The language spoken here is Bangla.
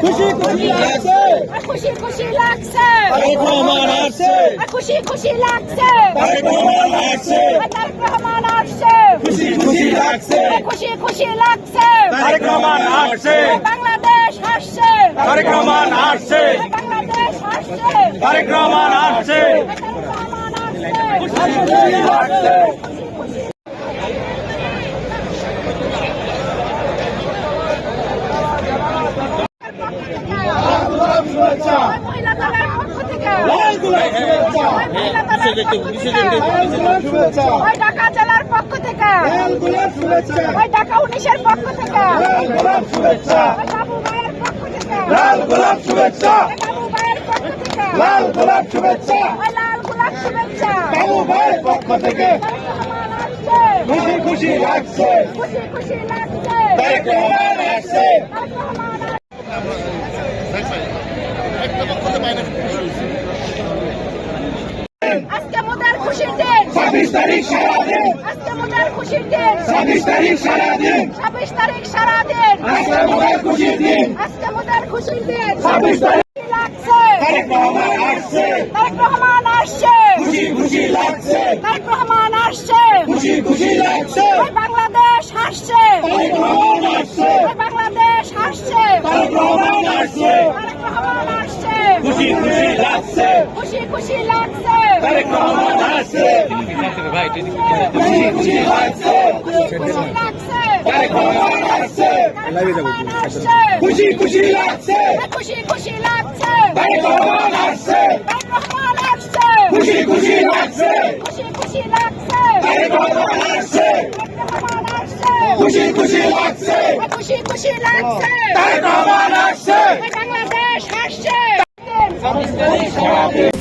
খুশি খুশি। লাগছে। খুশি খুশি লাগছে। রহমান আসছে। খুশি খুশি লাগছে। রহমান আসছে। রহমান আসছে। খুশি খুশি লাগছে। খুশি খুশি লাগছে। রহমান আসছে। বাংলাদেশ হাসছে রহমান আসছে। বাংলাদেশ হাসছে রহমান আসছে। তারেক খুশি লাগছে শুভেচ্ছা মহিলা দলের পক্ষ থেকে লাল গোলাপ শুভেচ্ছা মহিলা দলের পক্ষ থেকে লাল গোলাপ শুভেচ্ছা ওই ঢাকা জেলার পক্ষ থেকে লাল গোলাপ শুভেচ্ছা ঢাকা উনিশের পক্ষ থেকে লাল গোলাপ শুভেচ্ছা পক্ষ থেকে লাল গোলাপ শুভেচ্ছা ওই বাবু ভাইয়ের পক্ষ থেকে লাল গোলাপ শুভেচ্ছা ওই লাল গোলাপ শুভেচ্ছা বাবু ভাইয়ের পক্ষ থেকে তারেক রহমান আসছে খুশি খুশি লাগছে খুশি খুশি লাগছে আজকে খুশির দিন। ছাব্বিশ তারিখ সারাদিন। আজকে মোদের খুশির দিন। ছাব্বিশ তারিখ সারাদিন। ছাব্বিশ তারিখ সারাদিন। আজকে মোদের খুশির দিন। আজকে মোদের খুশির দিন। ছাব্বিশ তারিখ লাগছে। তারেক রহমান আসছে। তারেক রহমান আসছে। খুশি খুশি লাগছে। তারেক রহমান আসছে। খুশি খুশি লাগছে। বাংলাদেশ হাসছে। তারেক রহমান আসছে। বাংলাদেশ হাসছে। তারেক রহমান আসছে। তারেক রহমান আসছে। খুশি খুশি লাগছে। খুশি খুশি লাগছে। তারেক রহমান খুশি খুশি লাগছে খুশি খুশি লাগছে খুশি খুশি লাগছে খুশি লাগছে খুশি খুশি লাগছে খুশি খুশি লাগছে বাংলাদেশ হাসছে